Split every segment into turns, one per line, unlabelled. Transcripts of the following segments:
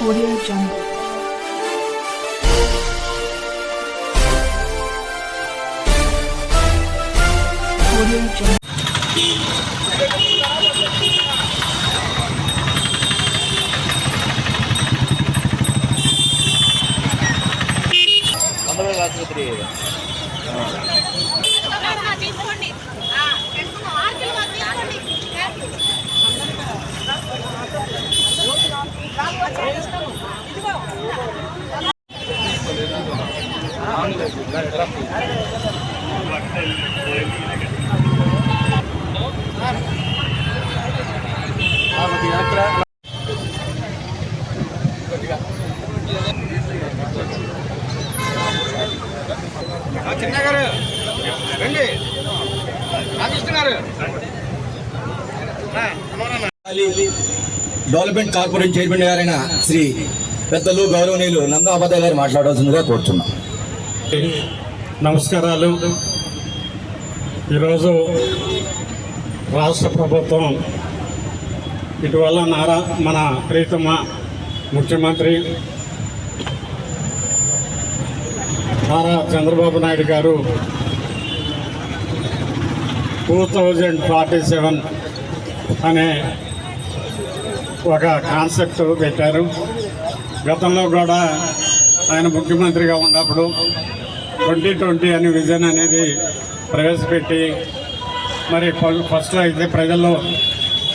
Audio Jungle. Audio Jungle.
మండల ఆసుపత్రి
తీసుకోండి ఆరు కిలో తీసుకోండి
చిన్న గారు రండి రామకృష్ణ
డెవలప్మెంట్ కార్పొరేషన్ చైర్మన్ గారైన శ్రీ పెద్దలు గౌరవనీయులు నందాపదే గారు మాట్లాడాల్సిందిగా కోరుతున్నాం.
నమస్కారాలు. ఈరోజు రాష్ట్ర ప్రభుత్వం ఇటీవల నారా మన ప్రీతమ ముఖ్యమంత్రి నారా చంద్రబాబు నాయుడు గారు టూ థౌజండ్ ఫార్టీ సెవెన్ అనే ఒక కాన్సెప్ట్ పెట్టారు. గతంలో కూడా ఆయన ముఖ్యమంత్రిగా ఉన్నప్పుడు ట్వంటీ ట్వంటీ అనే విజన్ అనేది ప్రవేశపెట్టి మరి ఫ- ఫస్ట్ అయితే ప్రజల్లో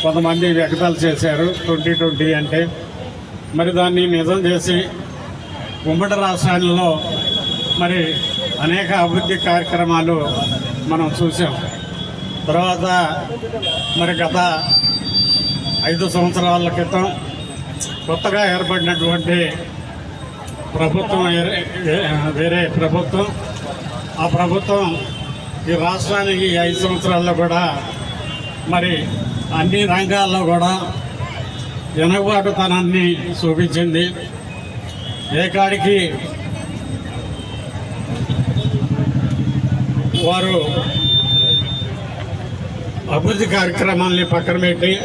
కొంతమంది వ్యక్తాలు చేశారు ట్వంటీ ట్వంటీ అంటే. మరి దాన్ని నిజం చేసి ఉమ్మడి రాష్ట్రాలలో మరి అనేక అభివృద్ధి కార్యక్రమాలు మనం చూసాం తర్వాత మరి గత ఐదు సంవత్సరాల క్రితం కొత్తగా ఏర్పడినటువంటి ప్రభుత్వం వేరే- వేరే ప్రభుత్వం. ఆ ప్రభుత్వం ఈ రాష్ట్రానికి ఐదు సంవత్సరాల్లో కూడా మరి అన్ని రంగాల్లో కూడా వెనుకబాటుతనాన్ని చూపించింది. ఏ కాడికి వారు అభివృద్ధి కార్యక్రమాల్ని పక్కన పెట్టి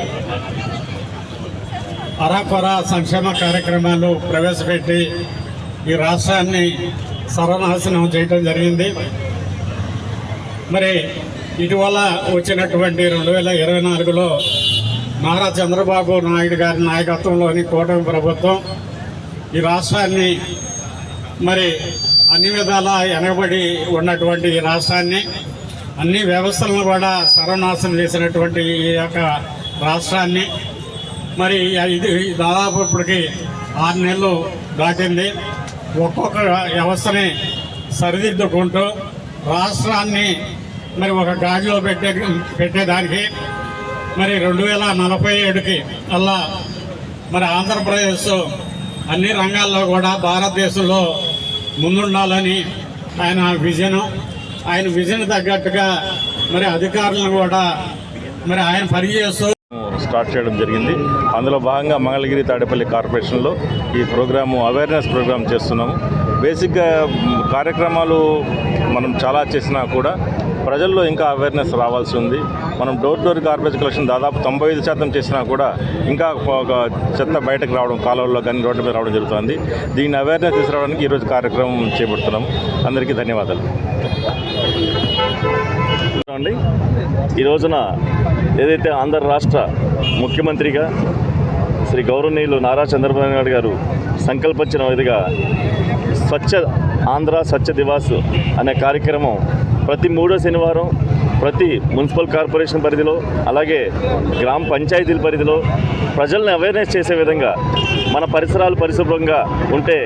అరాకొర సంక్షేమ కార్యక్రమాలు ప్రవేశపెట్టి ఈ రాష్ట్రాన్ని సర్వనాశనం చేయటం జరిగింది. మరి ఇటీవల వచ్చినటువంటి రెండు వేల ఇరవై నాలుగులో నారా చంద్రబాబు నాయుడు గారి నాయకత్వంలోని కూటమి ప్రభుత్వం ఈ రాష్ట్రాన్ని మరి అన్ని విధాల వెనకబడి ఉన్నటువంటి ఈ రాష్ట్రాన్ని అన్ని వ్యవస్థలను కూడా సర్వనాశనం చేసినటువంటి ఈ యొక్క రాష్ట్రాన్ని మరి ఇది దాదాపు ఇప్పటికి ఆరు నెలలు దాటింది. ఒక్కొక్క వ్యవస్థని సరిదిద్దుకుంటూ రాష్ట్రాన్ని మరి ఒక గాడిలో పెట్టే పెట్టేదానికి మరి రెండు వేల నలభై ఏడుకి అలా మరి ఆంధ్రప్రదేశ్ అన్ని రంగాల్లో కూడా భారతదేశంలో ముందుండాలని ఆయన విజన్. ఆయన విజన్ తగ్గట్టుగా మరి అధికారులను కూడా మరి ఆయన పనిచేస్తూ
స్టార్ట్ చేయడం జరిగింది. అందులో భాగంగా మంగళగిరి తాడేపల్లి కార్పొరేషన్లో ఈ ప్రోగ్రాము అవేర్నెస్ ప్రోగ్రామ్ చేస్తున్నాము. బేసిక్గా కార్యక్రమాలు మనం చాలా చేసినా కూడా ప్రజల్లో ఇంకా అవేర్నెస్ రావాల్సి ఉంది. మనం డోర్ డోర్ గార్బేజ్ కలెక్షన్ దాదాపు తొంభై ఐదు శాతం చేసినా కూడా ఇంకా ఒక చెత్త బయటకు రావడం కాలువల్లో కానీ రోడ్ల మీద రావడం జరుగుతుంది. దీన్ని అవేర్నెస్ తీసుకురావడానికి ఈరోజు కార్యక్రమం చేపడుతున్నాము. అందరికీ ధన్యవాదాలు.
అండి ఈ రోజున ఏదైతే ఆంధ్ర రాష్ట్ర ముఖ్యమంత్రిగా శ్రీ గౌరవనీయులు నారా చంద్రబాబు నాయుడు గారు సంకల్పించిన విధిగా స్వచ్ఛ ఆంధ్ర స్వచ్ఛ దివాస్ అనే కార్యక్రమం ప్రతి మూడో శనివారం ప్రతి మున్సిపల్ కార్పొరేషన్ పరిధిలో అలాగే గ్రామ పంచాయతీల పరిధిలో ప్రజల్ని అవేర్నెస్ చేసే విధంగా మన పరిసరాలు పరిశుభ్రంగా ఉంటే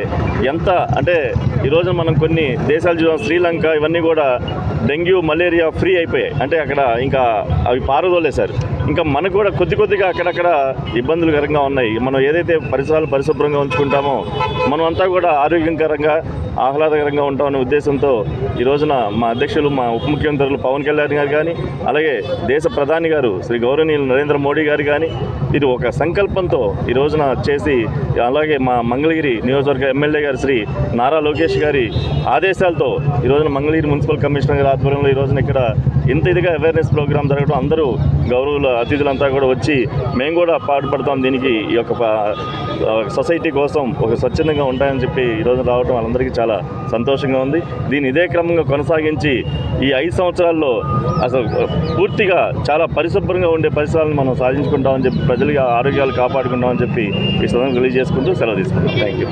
ఎంత అంటే ఈరోజు మనం కొన్ని దేశాలు చూసాం శ్రీలంక ఇవన్నీ కూడా డెంగ్యూ మలేరియా ఫ్రీ అయిపోయాయి. అంటే అక్కడ ఇంకా అవి పారదోలేశారు ఇంకా మనకు కూడా కొద్ది కొద్దిగా అక్కడక్కడ ఇబ్బందులు కరంగా ఉన్నాయి. మనం ఏదైతే పరిసరాలు పరిశుభ్రంగా ఉంచుకుంటామో మనం అంతా కూడా ఆరోగ్యకరంగా ఆహ్లాదకరంగా ఉంటామనే ఉద్దేశంతో ఈ రోజున మా అధ్యక్షులు మా ఉప ముఖ్యమంత్రులు పవన్ కళ్యాణ్ గారు కానీ అలాగే దేశ ప్రధాని గారు శ్రీ గౌరవనీయులు నరేంద్ర మోడీ గారు కానీ ఇది ఒక సంకల్పంతో ఈ రోజున చేసి అలాగే మా మంగళగిరి నియోజకవర్గ ఎమ్మెల్యే గారు శ్రీ నారా లోకేష్ గారి ఆదేశాలతో ఈ రోజున మంగళగిరి మున్సిపల్ కమిషనర్ గారు ఆధ్వర్యంలో ఈ రోజున ఇక్కడ ఇంత ఇదిగా అవేర్నెస్ ప్రోగ్రామ్ జరగడం అందరూ గౌరవుల అతిథులంతా కూడా వచ్చి మేము కూడా పాటుపడతాం దీనికి ఈ యొక్క సొసైటీ కోసం ఒక స్వచ్ఛందంగా ఉంటాయని చెప్పి ఈరోజు రావడం వాళ్ళందరికీ చాలా సంతోషంగా ఉంది. దీన్ని ఇదే క్రమంగా కొనసాగించి ఈ ఐదు సంవత్సరాల్లో అసలు పూర్తిగా చాలా పరిశుభ్రంగా ఉండే పరిసరాలను మనం సాధించుకుంటామని చెప్పి ప్రజలుగా ఆరోగ్యాలు కాపాడుకుంటామని చెప్పి ఈ సందర్భంగా తెలియజేసుకుంటూ సెలవు తీసుకుంటాం థ్యాంక్ యూ